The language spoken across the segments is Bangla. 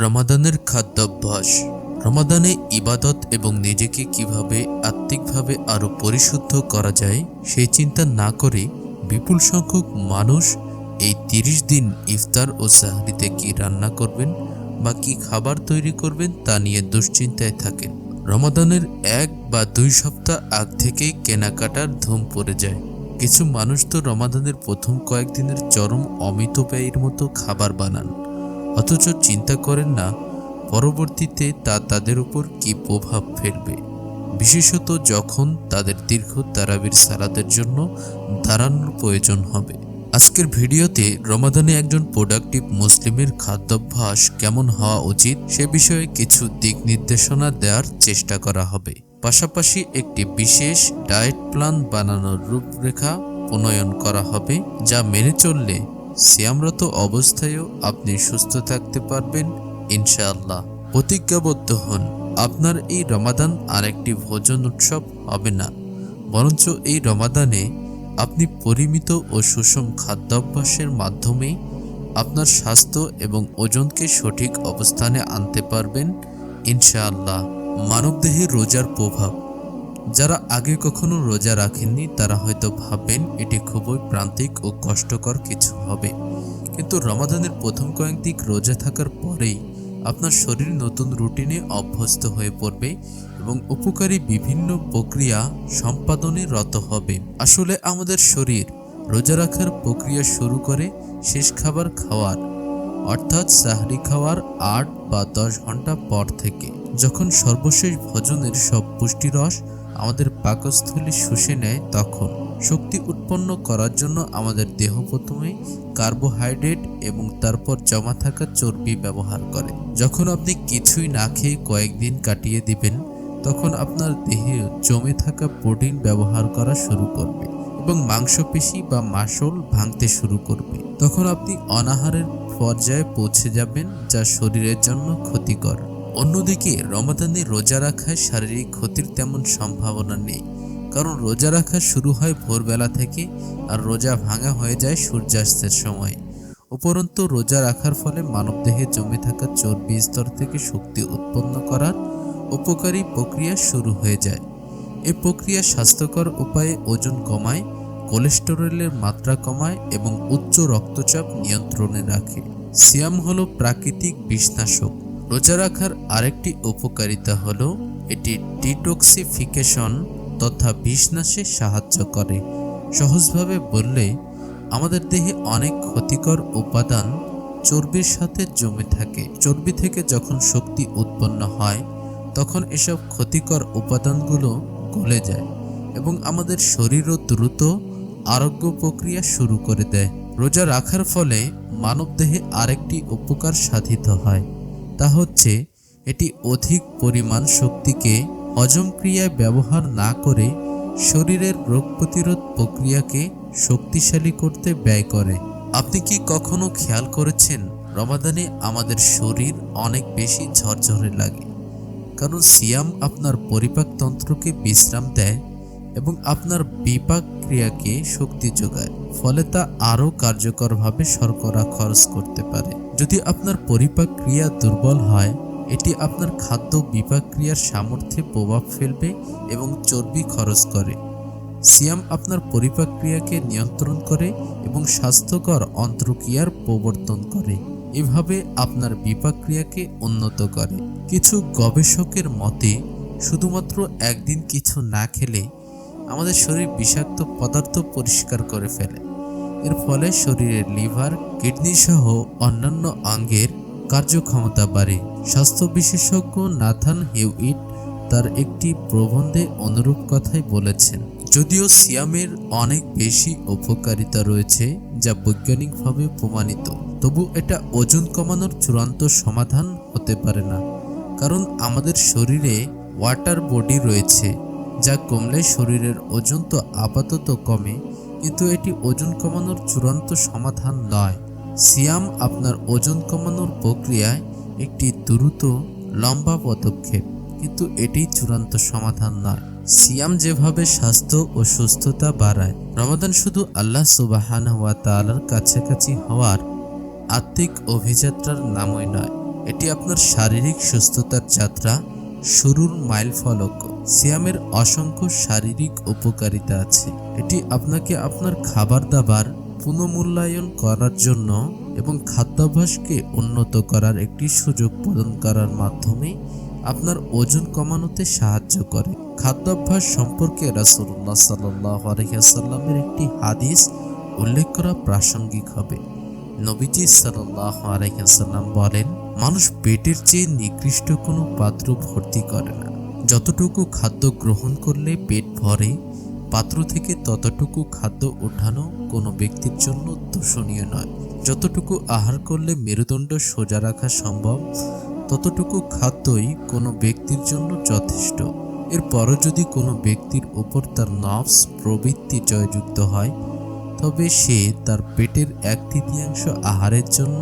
রমাদানের খাদ্যাভ্যাস। রমাদানে ইবাদত এবং নিজেকে কীভাবে আত্মিকভাবে আরও পরিশুদ্ধ করা যায়, সেই চিন্তা না করে বিপুল সংখ্যক মানুষ এই তিরিশ দিন ইফতার ও সাহরিতে কি রান্না করবেন বা কি খাবার তৈরি করবেন তা নিয়ে দুশ্চিন্তায় থাকেন। রমাদানের এক বা দুই সপ্তাহ আগ থেকেই কেনাকাটার ধুম পড়ে যায়। কিছু মানুষ তো রমাদানের প্রথম কয়েকদিনের চরম অমিতব্যয়ের মতো খাবার বানান। অথচ চিন্তা করেন না, পরবর্তীতে তা তাদের উপর কি প্রভাব ফেলবে। বিশেষত যখন তাদের দীর্ঘ তারাবির সালাদের জন্য দাঁড়ানোর প্রয়োজন হবে। আজকের ভিডিওতে রমাদানে একজন প্রোডাক্টিভ মুসলিমের খাদ্যাভ্যাস কেমন হওয়া উচিত সে বিষয়ে কিছু দিক নির্দেশনা দেওয়ার চেষ্টা করা হবে। পাশাপাশি একটি বিশেষ ডায়েট প্ল্যান বানানোর রূপরেখা প্রণয়ন করা হবে, যা মেনে চললে সিয়ামরত অবস্থায়ও আপনি সুস্থ থাকতে পারবেন, ইনশাআল্লাহ। প্রতিজ্ঞাবদ্ধ হন, আপনার এই রমাদান আর একটি ভোজন উৎসব হবে না, বরঞ্চ এই রমাদানে আপনি পরিমিত ও সুষম খাদ্যাভ্যাসের মাধ্যমে আপনার স্বাস্থ্য এবং ওজনকে সঠিক অবস্থানে আনতে পারবেন, ইনশাআল্লাহ। মানবদেহে রোজার প্রভাব যারা আগে কখনো রোজা রাখেননি, তারা হয়তো ভাববেন এটি খুবই প্রান্তিক ও কষ্টকর কিছু হবে। কিন্তু রমাদানের প্রথম কয়েকদিক রোজা থাকার পরেই আপনার শরীর নতুন রুটিনে অভ্যস্ত হয়ে পড়বে এবং উপকারী বিভিন্ন প্রক্রিয়া সম্পাদনে রত হবে। আসলে আমাদের শরীর রোজা রাখার প্রক্রিয়া শুরু করে শেষ খাবার খাওয়ার, অর্থাৎ সাহরি খাওয়ার আট বা দশ ঘণ্টা পর থেকে। যখন সর্বশেষ ভোজনের সব পুষ্টিরস আমাদের পাকস্থলী শুষে নেয় তখন। শক্তি উৎপন্ন করার জন্য আমাদের দেহ প্রথমে কার্বোহাইড্রেট এবং তারপর জমা থাকা চর্বি ব্যবহার করে। যখন আপনি কিছুই না খেয়ে কয়েকদিন কাটিয়ে দিবেন, তখন আপনার দেহে জমে থাকা প্রোটিন ব্যবহার করা শুরু করবে এবং মাংসপেশি বা মাসল ভাঙতে শুরু করবে। তখন আপনি অনাহারের পর্যায়ে পৌঁছে যাবেন, যা শরীরের জন্য ক্ষতিকর। অন্যদিকে রমাদানে রোজা রাখায় শারীরিক ক্ষতির তেমন সম্ভাবনা নেই, কারণ রোজা রাখা শুরু হয় ভোরবেলা থেকে আর রোজা ভাঙা হয়ে যায় সূর্যাস্তের সময়। উপরন্তু রোজা রাখার ফলে মানবদেহে জমে থাকা চর্বি স্তর থেকে শক্তি উৎপন্ন করার উপকারী প্রক্রিয়া শুরু হয়ে যায়। এ প্রক্রিয়া স্বাস্থ্যকর উপায়ে ওজন কমায়, কোলেস্টেরলের মাত্রা কমায় এবং উচ্চ রক্তচাপ নিয়ন্ত্রণে রাখে। সিয়াম হলো প্রাকৃতিক বিষনাশক। রোজা রাখার আরেকটি উপকারিতা হল এটি ডিটক্সিফিকেশন তথা বিষনাশে সাহায্য করে। সহজভাবে বললে, আমাদের দেহে অনেক ক্ষতিকর উপাদান চর্বির সাথে জমে থাকে। চর্বি থেকে যখন শক্তি উৎপন্ন হয়, তখন এসব ক্ষতিকর উপাদানগুলো গলে যায় এবং আমাদের শরীরও দ্রুত আরোগ্য প্রক্রিয়া শুরু করে দেয়। রোজা রাখার ফলে মানবদেহে আরেকটি উপকার সাধিত হয়। তা হচ্ছে এটি অধিক পরিমাণ শক্তিকে হজম ক্রিয়ায় ব্যবহার না করে শরীরের রোগ প্রতিরোধ প্রক্রিয়াকে শক্তিশালী করতে ব্যয় করে। আপনি কি কখনো খেয়াল করেছেন, রমাদানে আমাদের শরীর অনেক বেশি ঝরঝরে লাগে, কারণ সিয়াম আপনার পরিপাকতন্ত্রকে বিশ্রাম দেয় এবং আপনার বিপাক ক্রিয়াকে শক্তি যোগায়, ফলে তা আরও কার্যকরভাবে শর্করা খরচ করতে পারে। যদি আপনার পরিপাক ক্রিয়া দুর্বল হয়, এটি আপনার খাদ্য বিপাক ক্রিয়ার সামর্থ্যে প্রভাব ফেলবে এবং চর্বি খরচ করে। সিয়াম আপনার পরিপাক ক্রিয়াকে নিয়ন্ত্রণ করে এবং স্বাস্থ্যকর অন্ত্রক্রিয়ার প্রবর্তন করে। এভাবে আপনার বিপাক ক্রিয়াকে উন্নত করে। কিছু গবেষকের মতে, শুধুমাত্র একদিন কিছু না খেলে আমাদের শরীর বিষাক্ত পদার্থ পরিষ্কার করে ফেলে। এর ফলে শরীরের লিভার, কিডনি সহ অন্যান্য অঙ্গের কার্যক্ষমতা বাড়ে। স্বাস্থ্য বিশেষজ্ঞ নাথান হেউইট তার একটি প্রবন্ধে অনুরূপ কথাই বলেছেন, যদিও সিয়ামের অনেক বেশি উপকারিতা রয়েছে যা বৈজ্ঞানিকভাবে প্রমাণিত, তবু এটা ওজন কমানোর চূড়ান্ত সমাধান হতে পারে না। কারণ আমাদের শরীরে ওয়াটার বডি রয়েছে, যা কমলে শরীরের ওজন তো আপাতত কমে কিন্তু এটি ওজন কমানোর চূড়ান্ত সমাধান নয়। সিয়াম আপনার ওজন কমানোর প্রক্রিয়ায় একটি দ্রুত, লম্বা পদক্ষেপ, কিন্তু এটি চূড়ান্ত সমাধান নয়। সিয়াম যেভাবে স্বাস্থ্য ও সুস্থতা বাড়ায়, রমাদান শুধু আল্লাহ সুবাহান ওয়া তাআলার কাছাকাছি হওয়ার আত্মিক অভিযাত্রার নামই নয়। এটি আপনার শারীরিক সুস্থতার যাত্রা শুরুর মাইল ফলক সিয়ামের অসংখ্য শারীরিক উপকারিতা আছে। এটি আপনাকে আপনার খাবার দাবার পুনঃমূল্যায়ন করার জন্য এবং খাদ্যাভ্যাসকে উন্নত করার একটি সুযোগ প্রদান করার মাধ্যমে আপনার ওজন কমানোতে সাহায্য করে। খাদ্যাভ্যাস সম্পর্কে আলাইহি ওয়াসাল্লামের একটি হাদিস উল্লেখ করা প্রাসঙ্গিক হবে। নবীজি সাল্লাল্লাহু আলাইহি বলেন, মানুষ পেটের চেয়ে নিকৃষ্ট কোনো পাত্র ভর্তি করে না। যতটুকু খাদ্য গ্রহণ করলে পেট ভরে, পাত্র থেকে ততটুকু খাদ্য ওঠানো কোনো ব্যক্তির জন্য দূষণীয় নয়। যতটুকু আহার করলে মেরুদণ্ড সোজা রাখা সম্ভব, ততটুকু খাদ্যই কোনো ব্যক্তির জন্য যথেষ্ট। এরপরও যদি কোনো ব্যক্তির ওপর তার নফস প্রবৃত্তি জয়যুক্ত হয়, তবে সে তার পেটের এক তৃতীয়াংশ আহারের জন্য,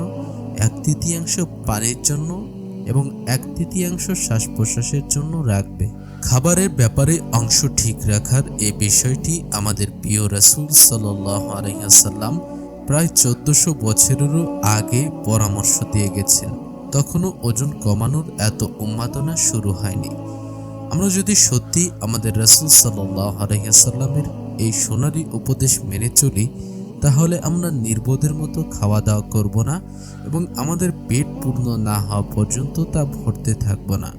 এক তৃতীয়াংশ পানির জন্য এবং এক তৃতীয়াংশ শ্বাস প্রশ্বাসের জন্য রাখবে। খাবারের ব্যাপারে অংশ ঠিক রাখার এই বিষয়টি আমাদের প্রিয় রাসূল সাল্লাহ আলহিহাসাল্লাম প্রায় চোদ্দশো বছরেরও আগে পরামর্শ দিয়ে গেছেন। তখনও ওজন কমানোর এত উন্মাদনা শুরু হয়নি। আমরা যদি সত্যি আমাদের রাসূল সাল্লাহ আলহিহাসাল্লামের এই সোনারি উপদেশ মেনে চলি তাহলে আমরা নির্বোধের মতো খাওয়া দাওয়া করব না এবং আমাদের পেট পূর্ণ না হওয়া পর্যন্ত তা ভরতে থাকব না।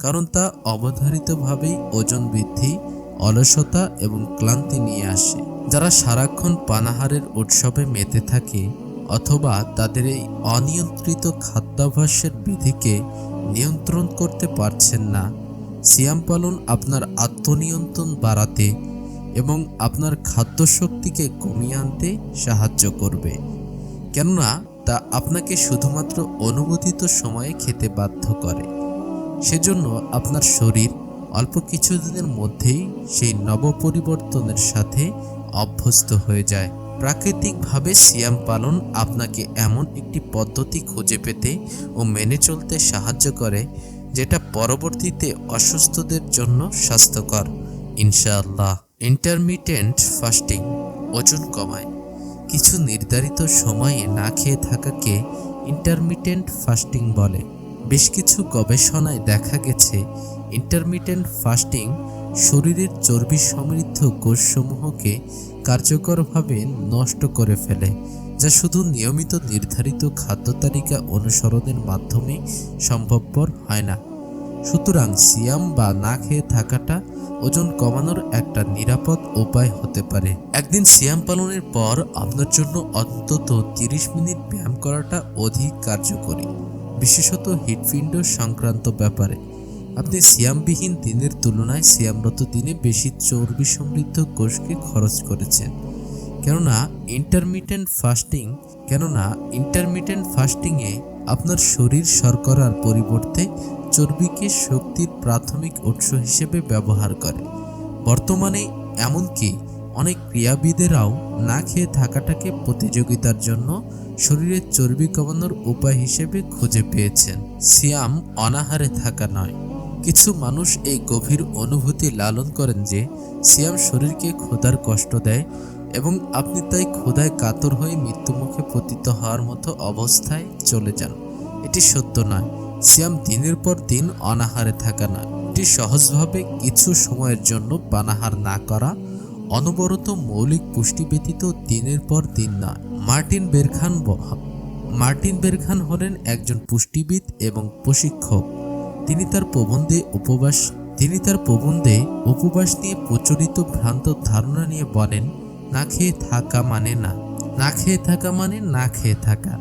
কারণ তা অবধারিতভাবেই ওজন বৃদ্ধি, অলসতা এবং ক্লান্তি নিয়ে আসে। যারা সারাক্ষণ পানাহারের উৎসবে মেতে থাকে অথবা তাদের এই অনিয়ন্ত্রিত খাদ্যাভ্যাসের বিধিকে নিয়ন্ত্রণ করতে পারছেন না, সিয়াম পালন আপনার আত্মনিয়ন্ত্রণ বাড়াতে এবং আপনার খাদ্যশক্তিকে কমিয়ে আনতে সাহায্য করবে। কেননা, তা আপনাকে শুধুমাত্র অনুমোদিত সময়ে খেতে বাধ্য করে। সেজন্য আপনার শরীর অল্প কিছুদিনের মধ্যেই সেই নবপরিবর্তনের সাথে অভ্যস্ত হয়ে যায়। প্রাকৃতিকভাবে সিয়াম পালন আপনাকে এমন একটি পদ্ধতি খুঁজে পেতে ও মেনে চলতে সাহায্য করে, যেটা পরবর্তীতে অসুস্থদের জন্য স্বাস্থ্যকর। ইনশাআল্লাহ। ইন্টারমিটেন্ট ফাস্টিং ওজন কমায়। কিছু নির্ধারিত সময়ে না খেয়ে থাকাকে ইন্টারমিটেন্ট ফাস্টিং বলে। বেশ কিছু গবেষণায় দেখা গেছে ইন্টারমিটেন্ট ফাস্টিং শরীরের চর্বি সমৃদ্ধ কোষসমূহকে কার্যকরভাবে নষ্ট করে ফেলে, যা শুধু নিয়মিত নির্ধারিত খাদ্য তালিকা অনুসরণের মাধ্যমে সম্ভবপর হয় না। সুতরাং সিয়াম বা না খেয়ে থাকাটা ওজন কমানোর একটা নিরাপদ উপায় হতে পারে। একদিন সিয়াম পালনের পর আপনার জন্য অন্তত তিরিশ মিনিট ব্যায়াম করাটা অধিক কার্যকরী। বিশেষত হৃৎপিণ্ড সংক্রান্ত ব্যাপারে। আপনি সিয়ামবিহীন দিনের তুলনায় সিয়ামরত দিনে বেশি চর্বি সমৃদ্ধ কোষকে খরচ করেছেন। কেননা ইন্টারমিটেন্ট ফাস্টিং কেননা ইন্টারমিটেন্ট ফাস্টিংয়ে আপনার শরীর শর্করার পরিবর্তে চর্বিকে শক্তির প্রাথমিক উৎস হিসেবে ব্যবহার করে। বর্তমানে এমনকি অনেক ক্রীড়াবিদেরাও না খেয়ে থাকাটাকে প্রতিযোগিতার জন্য শরীরের চর্বি কমানোর উপায় হিসেবে খুঁজে পেয়েছেন। সিয়াম অনাহারে থাকা নয়। কিছু মানুষ এই গভীর অনুভূতি লালন করেন যে সিয়াম শরীরকে ক্ষুধার কষ্ট দেয় এবং আপনি তাই ক্ষুধায় কাতর হয়ে মৃত্যুমুখে পতিত হওয়ার মতো অবস্থায় চলে যান। এটি সত্য নয়। সিয়াম দিনের পর দিন অনাহারে থাকা না। এটি সহজভাবে কিছু সময়ের জন্য পানাহার না করা অনবরত মৌলিক পুষ্টি ব্যতীত দিনের পর দিন না। মার্টিন বেরখান মার্টিন বেরখান হলেন একজন পুষ্টিবিদ এবং প্রশিক্ষক। তিনি তার প্রবন্ধে উপবাস তিনি তার প্রবন্ধে উপবাস নিয়ে প্রচলিত ভ্রান্ত ধারণা নিয়ে বলেন, না খেয়ে থাকা মানে না। না খেয়ে থাকা মানে না খেয়ে থাকা।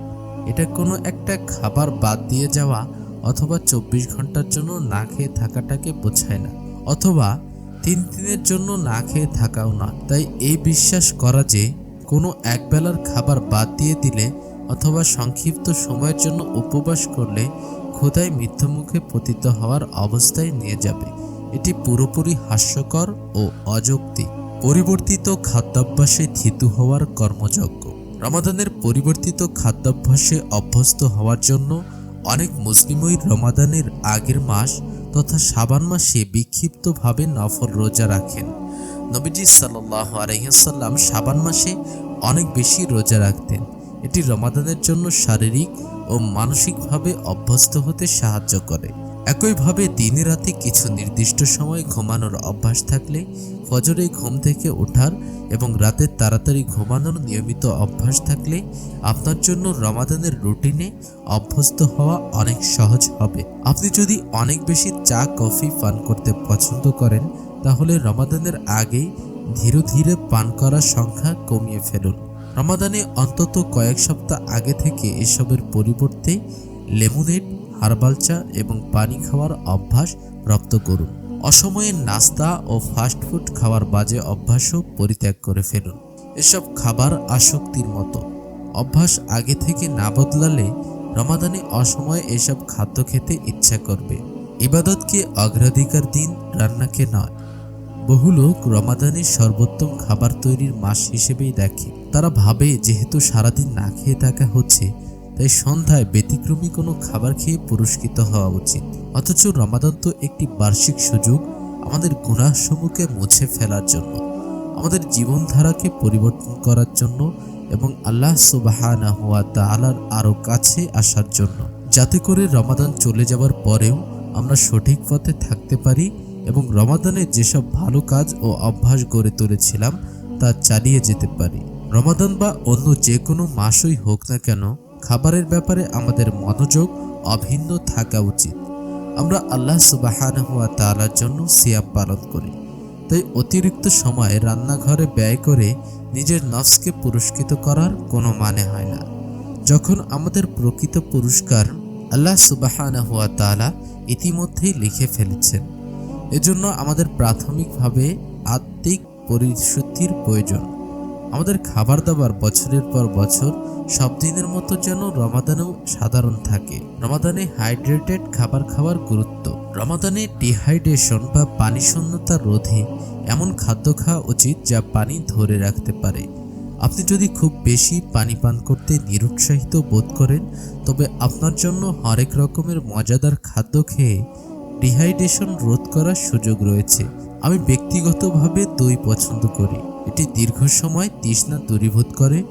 এটা কোনো একটা খাবার বাদ দিয়ে যাওয়া অথবা চব্বিশ ঘণ্টার জন্য না খেয়ে থাকাটাকে বোঝায় না, অথবা তিন দিনের জন্য না খেয়ে থাকাও না তাই এই বিশ্বাস করা যে কোনো একবেলার খাবার বাদ দিয়ে দিলে অথবা সংক্ষিপ্ত সময়ের জন্য উপবাস করলে ক্ষুধায় মৃত্যুমুখে পতিত হওয়ার অবস্থায় নিয়ে যাবে। এটি পুরোপুরি হাস্যকর ও অযৌক্তিক। পরিবর্তিত খাদ্যাভ্যাসে থিতু হওয়ার কর্মযজ্ঞ। রমাদানের পরিবর্তিত খাদ্যাভ্যাসে অভ্যস্ত হওয়ার জন্য অনেক মুসলিমই রমাদানের আগের মাস তথা সাবান মাসে বিক্ষিপ্তভাবে নফল রোজা রাখেন। নবীজি সাল্লাহ আলহিহাল্লাম সাবান মাসে অনেক বেশি রোজা রাখতেন। এটি রমাদানের জন্য শারীরিক ও মানসিকভাবে অভ্যস্ত হতে সাহায্য করে। একইভাবে দিনে রাতে কিছু নির্দিষ্ট সময় ঘুমানোর অভ্যাস থাকলে ফজরে ঘুম থেকে ওঠার এবং রাতে তাড়াতাড়ি ঘুমানোর নিয়মিত অভ্যাস থাকলে আপনার জন্য রমাদানের রুটিনে অভ্যস্ত হওয়া অনেক সহজ হবে। আপনি যদি অনেক বেশি চা, কফি, পান করতে পছন্দ করেন, তাহলে রমাদানের আগেই ধীরে ধীরে পান করার সংখ্যা কমিয়ে ফেলুন। রমাদানে অন্তত কয়েক সপ্তাহ আগে থেকে এসবের পরিবর্তে লেমনেড, হার্বাল চা এবং পানি খাওয়ার অভ্যাস রপ্ত করুন। অসময়ে নাস্তা ও ফাস্টফুড খাওয়ার বাজে অভ্যাসও পরিত্যাগ করে ফেলুন। এসব খাবার আসক্তির মতো। অভ্যাস আগে থেকে না বদলালে রমাদানে অসময়ে এসব খাদ্য খেতে ইচ্ছা করবে। ইবাদতকে অগ্রাধিকার দিন, রান্নাকে নয়। বহু লোক রমাদানের সর্বোত্তম খাবার তৈরির মাস হিসেবেই দেখে। তারা ভাবে, যেহেতু সারাদিন না খেয়ে থাকা হচ্ছে তাই সন্ধ্যায় ব্যতিক্রমী কোনো খাবার খেয়ে পুরস্কৃত হওয়া উচিত। অথচ রমাদান তো একটি বার্ষিক সুযোগ, আমাদের গুণাসমূহকে মুছে ফেলার জন্য, আমাদের জীবনধারাকে পরিবর্তন করার জন্য এবং আল্লাহ সুবাহানা হুয়া আরও কাছে আসার জন্য। যাতে করে রমাদান চলে যাওয়ার পরেও আমরা সঠিক পথে থাকতে পারি এবং রমাদানে যেসব ভালো কাজ ও অভ্যাস গড়ে তুলেছিলাম তা চালিয়ে যেতে পারি। রমাদান বা অন্য যে কোনো মাসই হোক না কেন খাবারের ব্যাপারে আমাদের মনোযোগ অভিন্ন থাকা উচিত। আমরা আল্লাহ সুবাহান হুয়া তালার জন্য সিয়াম পালন করি। তাই অতিরিক্ত সময় রান্নাঘরে ব্যয় করে নিজের নফসকে পুরস্কৃত করার কোনো মানে হয় না। যখন আমাদের প্রকৃত পুরস্কার আল্লাহ সুবাহান হুয়া তালা ইতিমধ্যেই লিখে ফেলেছেন, এজন্য আমাদের প্রাথমিকভাবে আত্মিক পরিশুদ্ধির প্রয়োজন। আমাদের খাবার দাবার বছরের পর বছর সব দিনের মতো যেন রমাদানেও সাধারণ থাকে। রমাদানে হাইড্রেটেড খাবার খাওয়ার গুরুত্ব। রমাদানে ডিহাইড্রেশন বা পানি শূন্যতা রোধে এমন খাদ্য খাওয়া উচিত যা পানি ধরে রাখতে পারে। আপনি যদি খুব বেশি পানি পান করতে নিরুৎসাহিত বোধ করেন, তবে আপনার জন্য হরেক রকমের মজাদার খাদ্য খেয়ে ডিহাইড্রেশন রোধ করার সুযোগ রয়েছে। আমি ব্যক্তিগতভাবে দই পছন্দ করি। এটি দীর্ঘ সময় তৃষ্ণা দূরীভূত করে।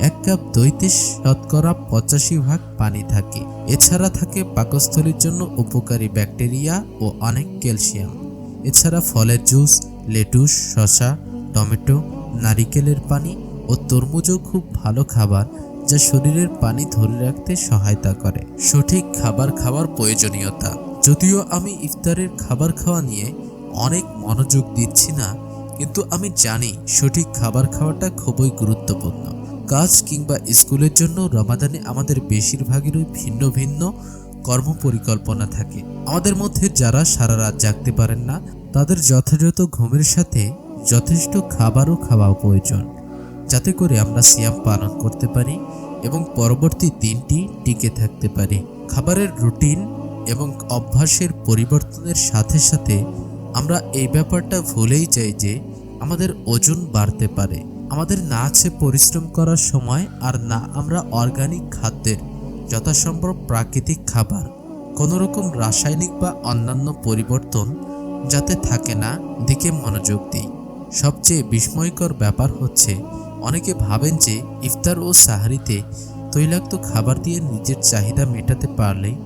এক কাপ দইতে শতকরা পঁচাশি ভাগ পানি থাকে। এছাড়া থাকে পাকস্থলীর জন্য উপকারী ব্যাকটেরিয়া ও অনেক ক্যালসিয়াম। এছাড়া ফলের জুস, লেটুস, শসা, টমেটো, নারিকেলের পানি ও তরমুজও খুব ভালো খাবার যা শরীরের পানি ধরে রাখতে সহায়তা করে। সঠিক খাবার খাওয়ার প্রয়োজনীয়তা। যদিও আমি ইফতারের খাবার খাওয়া নিয়ে অনেক মনোযোগ দিচ্ছি না কিন্তু আমি জানি সঠিক খাবার খাওয়াটা খুবই গুরুত্বপূর্ণ। কাজ কিংবা স্কুলের জন্য রমাদানে আমাদের বেশিরভাগেরই ভিন্ন ভিন্ন কর্মপরিকল্পনা থাকে। আমাদের মধ্যে যারা সারা রাত জাগতে পারেন না, তাদের যথাযথ ঘুমের সাথে যথেষ্ট খাবারও খাওয়া প্রয়োজন। যাতে করে আমরা সিয়াম পালন করতে পারি এবং পরবর্তী দিনটি টিকে থাকতে পারি। খাবারের রুটিন এবং অভ্যাসের পরিবর্তনের সাথে সাথে আমরা এই ব্যাপারটা ভুলেই যাই যে আমাদের ওজন বাড়তে পারে। আমাদের না আছে পরিশ্রম করার সময় আর না আমরা অর্গানিক খাদ্যের যথাসম্ভব প্রাকৃতিক খাবার। কোনো রকম রাসায়নিক বা অন্যান্য পরিবর্তন যাতে থাকে না, দিকে মনোযোগ দিই। সবচেয়ে বিস্ময়কর ব্যাপার হচ্ছে, অনেকে ভাবেন যে ইফতার ও সাহারিতে তৈলাক্ত খাবার দিয়ে নিজের চাহিদা মেটাতে পারলেই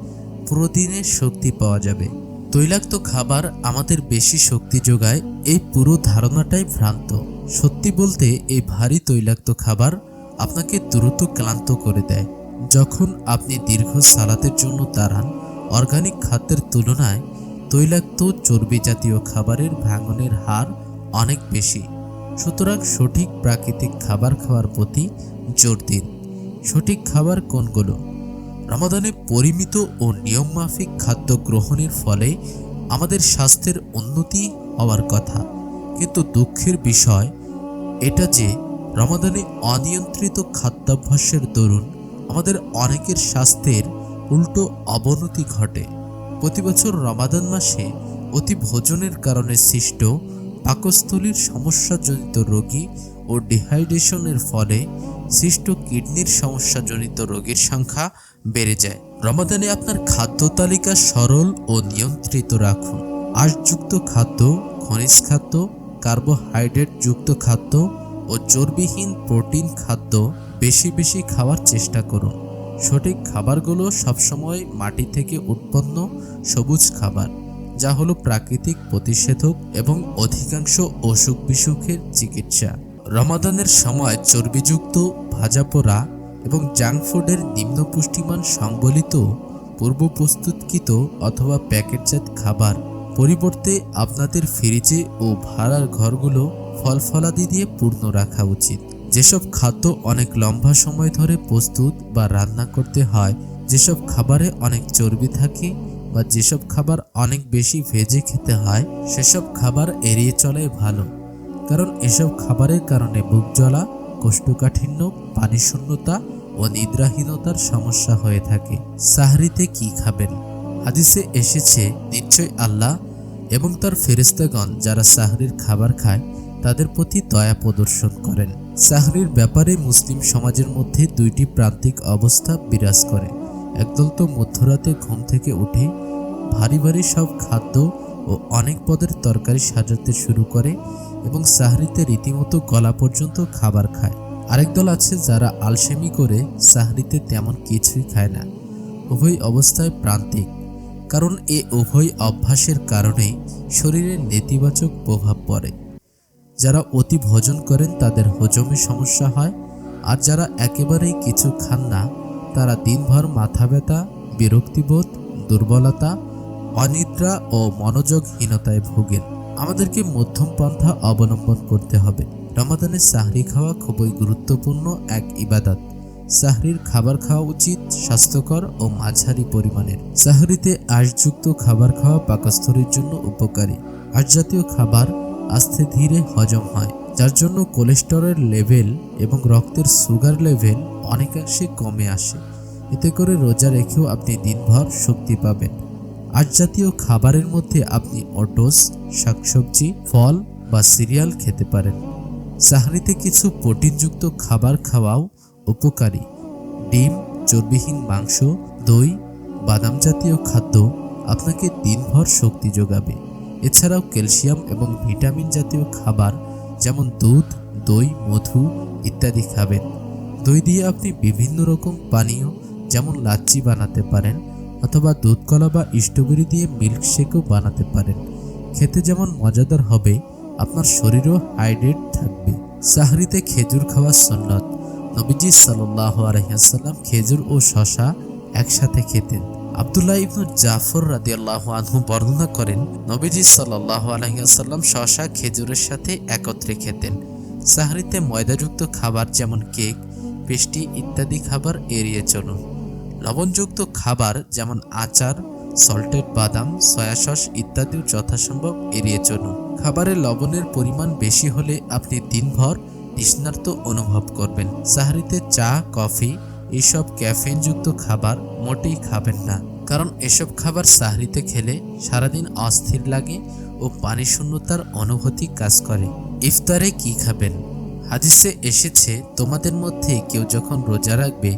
পুরো দিনের শক্তি পাওয়া যাবে। তৈলাক্ত খাবার আমাদের বেশি শক্তি যোগায়, এই পুরো ধারণাটাই ভ্রান্ত। সত্যি বলতে, এই ভারী তৈলাক্ত খাবার আপনাকে দ্রুত ক্লান্ত করে দেয়। যখন আপনি দীর্ঘ সালাতের জন্য দাঁড়ান, অর্গানিক খাদ্যের তুলনায় তৈলাক্ত চর্বি জাতীয় খাবারের ভাঙনের হার অনেক বেশি। সুতরাং সঠিক প্রাকৃতিক খাবার খাওয়ার প্রতি জোর দিন। সঠিক খাবার কোনগুলো? রমাদানে পরিমিত ও নিয়মমাফিক খাদ্য গ্রহণের ফলে আমাদের স্বাস্থ্যের উন্নতি হওয়ার কথা। কিন্তু দুঃখের বিষয় এটা যে, রমাদানে অনিয়ন্ত্রিত খাদ্যাভ্যাসের দরুন আমাদের অনেকের স্বাস্থ্যের উল্টো অবনতি ঘটে। প্রতি বছর রমাদান মাসে অতি ভোজনের কারণে সৃষ্ট পাকস্থলীর সমস্যাজনিত রোগী ও ডিহাইড্রেশনের ফলে সৃষ্ট কিডনির সমস্যাজনিত রোগের সংখ্যা বেড়ে যায়। রমাদানে আপনার খাদ্য তালিকা সরল ও নিয়ন্ত্রিত রাখুন। আঁশযুক্ত খাদ্য, খনিজ খাদ্য, কার্বোহাইড্রেট যুক্ত খাদ্য ও চর্বিহীন প্রোটিন খাদ্য বেশি বেশি খাওয়ার চেষ্টা করুন। সঠিক খাবারগুলো সবসময় মাটি থেকে উৎপন্ন সবুজ খাবার, যা হলো প্রাকৃতিক প্রতিষেধক এবং অধিকাংশ অসুখ বিসুখের চিকিৎসা। রমাদানের সময় চর্বিযুক্ত, ভাজা পোড়া এবং জাঙ্ক ফুডের নিম্ন পুষ্টিমান সংবলিত পূর্ব প্রস্তুতকৃত অথবা প্যাকেটজাত খাবার পরিবর্তে আপনাদের ফ্রিজে ও ভাড়ার ঘরগুলো ফল ফলাদি দিয়ে পূর্ণ রাখা উচিত। যেসব খাদ্য অনেক লম্বা সময় ধরে প্রস্তুত বা রান্না করতে হয়, যেসব খাবারে অনেক চর্বি থাকে বা যেসব খাবার অনেক বেশি ভেজে খেতে হয়, সেসব খাবার এড়িয়ে চলাই ভালো। কারণ এসব খাবারের কারণে বুক জ্বলা, কোষ্ঠকাঠিন্য পানিশূন্যতা ও নিদ্রাহীনতার সমস্যা হয়ে থাকে। সাহরিতে কি খাবেন? হাদিসে এসেছে, নিশ্চয় আল্লাহ এবং তার ফেরেস্তাগণ যারা সাহরির খাবার খায়, তাদের প্রতি দয়া প্রদর্শন করেন। সাহরির ব্যাপারে মুসলিম সমাজের মধ্যে দুইটি প্রান্তিক অবস্থা বিরাজ করে। একদল তো মধ্যরাতে ঘুম থেকে উঠে ভারী ভারী সব খাদ্য ও অনেক পদের তরকারি সাজাতে শুরু করে এবং সাহরিতে রীতিমতো গলা পর্যন্ত খাবার খায়। আরেক দল আছে যারা আলসেমি করে সাহরিতে তেমন কিছুই খায় না। উভয় অবস্থায় প্রান্তিক। কারণ এ উভয় অভ্যাসের কারণে শরীরে নেতিবাচক প্রভাব পড়ে। যারা অতি ভোজন করেন তাদের হজমে সমস্যা হয়, আর যারা একেবারেই কিছু খান না, তারা দিনভর মাথা ব্যথা, বিরক্তিবোধ, দুর্বলতা, অনিদ্রা ও মনোযোগহীনতায় ভোগেন। আমাদেরকে মধ্যম পন্থা অবলম্বন করতে হবে। রমাদানে সাহরি খাওয়া খুবই গুরুত্বপূর্ণ এক ইবাদত। সাহরির খাবার খাওয়া উচিত, স্বাস্থ্যকর ও মাঝারি পরিমাণের। সাহরিতে আঁশযুক্ত খাবার খাওয়া পাকস্থলীর জন্য উপকারী। আঁশ জাতীয় খাবার আস্তে ধীরে হজম হয়, যার জন্য কোলেস্টেরলের লেভেল এবং রক্তের সুগার লেভেল অনেকাংশে কমে আসে। এতে করে রোজা রেখেও আপনি দিনভর শক্তি পাবেন। আজ জাতীয় খাবারের মধ্যে আপনি অটোস, শাকসবজি, ফল বা সিরিয়াল খেতে পারেন। সাহরিতে কিছু প্রোটিনযুক্ত খাবার খাওয়াও উপকারী। ডিম, চর্বিহীন মাংস, দই বাদাম জাতীয় খাদ্য আপনাকে দিনভর শক্তি যোগাবে। এছাড়াও ক্যালসিয়াম এবং ভিটামিন জাতীয় খাবার যেমন দুধ, দই, মধু ইত্যাদি খাবেন। দই দিয়ে আপনি বিভিন্ন রকম পানীয় যেমন লাচ্ছি বানাতে পারেন অথবা দুধ কলা বা স্ট্রবেরি দিয়ে মিল্কশেকও বানাতে পারেন। খেতে যেমন মজাদার হবে, আপনার শরীরও হাইড্রেট থাকবে। সাহরিতে খেজুর খাওয়ার সন্ন্যত নবীজি সাল্লাহ আলহিহাসাল্লাম খেজুর ও শশা একসাথে খেতেন। আবদুল্লাহ ইবনু জাফর রাদিয়াল্লাহু আনহু বর্ণনা করেন, নবীজি সাল্লাহ আলহিহাসাল্লাম শশা খেজুরের সাথে একত্রে খেতেন। সাহরিতে ময়দাযুক্ত খাবার যেমন কেক, পেস্টি ইত্যাদি খাবার এড়িয়ে চলুন। লবণযুক্ত খাবার যেমন আচার, সল্টেড বাদাম, সয়া সস ইত্যাদিও যথাসম্ভব এড়িয়ে চলুন। খাবারে লবণের পরিমাণ বেশি হলে আপনি দিনভর তৃষ্ণার্ত অনুভব করবেন। সাহারিতে চা, কফি এইসব ক্যাফেইনযুক্ত খাবার মোটেই খাবেন না। কারণ এসব খাবার সাহারিতে খেলে সারাদিন অস্থির লাগে ও পানি শূন্যতার অনুভূতি কাজ করে। ইফতারে কি খাবেন? হাদিসে এসেছে, তোমাদের মধ্যে কেউ যখন রোজা রাখবে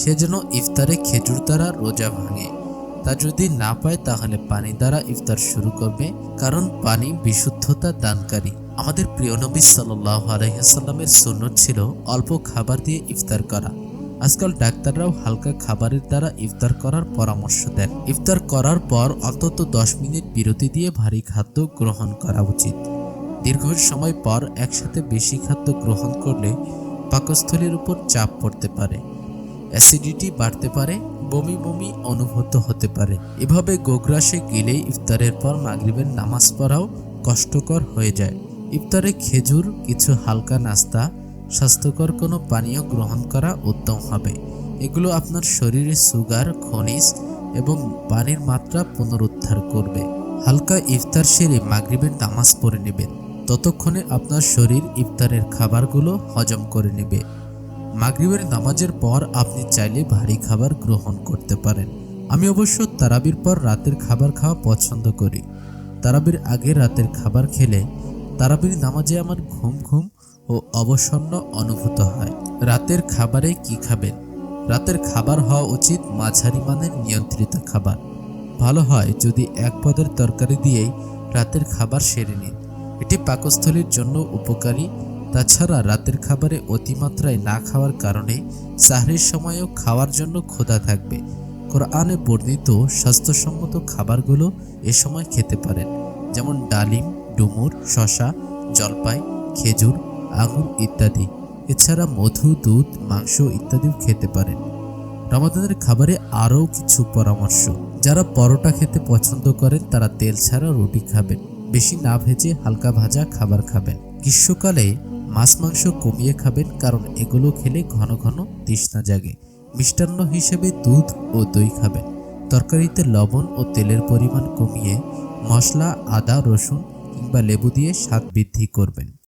সে যেন ইফতারে খেজুর দ্বারা রোজা ভাঙে। তা যদি না পায়, তাহলে পানি দ্বারা ইফতার শুরু করবে, কারণ পানি বিশুদ্ধতা দানকারী। আমাদের প্রিয় নবী সাল্লাহ আলহিহাসাল্লামের সুন্নত ছিল অল্প খাবার দিয়ে ইফতার করা। আজকাল ডাক্তাররাও হালকা খাবারের দ্বারা ইফতার করার পরামর্শ দেন। ইফতার করার পর অন্তত দশ মিনিট বিরতি দিয়ে ভারী খাদ্য গ্রহণ করা উচিত। দীর্ঘ সময় পর একসাথে বেশি খাদ্য গ্রহণ করলে পাকস্থলীর উপর চাপ পড়তে পারে। অ্যাসিডিটি বাড়তে পারে, বমি বমি অনুভূত হতে পারে। এভাবে গোগ্রাসে গেলেই ইফতারের পর মাগরিবের নামাজ পড়াও কষ্টকর হয়ে যায়। ইফতারে খেজুর, কিছু হালকা নাস্তা, স্বাস্থ্যকর কোনো পানীয় গ্রহণ করা উত্তম হবে। এগুলো আপনার শরীরে সুগার, খনিজ এবং পানির মাত্রা পুনরুদ্ধার করবে। হালকা ইফতার সেরে মাগরিবের নামাজ পড়ে নেবেন। ততক্ষণে আপনার শরীর ইফতারের খাবারগুলো হজম করে নেবে। মাগরিবের নামাজের পর আপনি চাইলে ভারী খাবার গ্রহণ করতে পারেন। আমি অবশ্য তারাবির পর রাতের খাবার খাওয়া পছন্দ করি। তারাবির আগে রাতের খাবার খেলে তারাবির নামাজে আমার ঘুম ঘুম ও অবসন্ন অনুভূত হয়। রাতের খাবারে কি খাবেন? রাতের খাবার হওয়া উচিত মাঝারি মানের নিয়ন্ত্রিত খাবার। ভালো হয় যদি এক পদের তরকারি দিয়েই রাতের খাবার সেরে নিন। এটি পাকস্থলীর জন্য উপকারী তাছাড়া রাতের খাবারে অতিমাত্রায় না খাওয়ার কারণে সাহরির সময়ও খাওয়ার জন্য ক্ষুধা থাকবে। কোরআনে বর্ণিত স্বাস্থ্যসম্মত খাবারগুলো এ সময় খেতে পারেন, যেমন ডালিম, ডুমুর শশা জলপাই, খেজুর, আঙুর ইত্যাদি। এছাড়া মধু, দুধ, মাংস ইত্যাদিও খেতে পারেন। রমাদানের খাবারে আরও কিছু পরামর্শ। যারা পরোটা খেতে পছন্দ করেন, তারা তেল ছাড়া রুটি খাবেন। বেশি না ভেজে হালকা ভাজা খাবার খাবেন। গ্রীষ্মকালে মাছ মাংস কমিয়ে খাবেন কারণ এগুলো খেলে ঘন ঘন তৃষ্ণা জাগে। মিষ্টান্ন হিসেবে দুধ ও দই খাবেন। তরকারিতে লবণ ও তেলের পরিমাণ কমিয়ে মশলা, আদা, রসুন কিংবা লেবু দিয়ে স্বাদ বৃদ্ধি করবেন।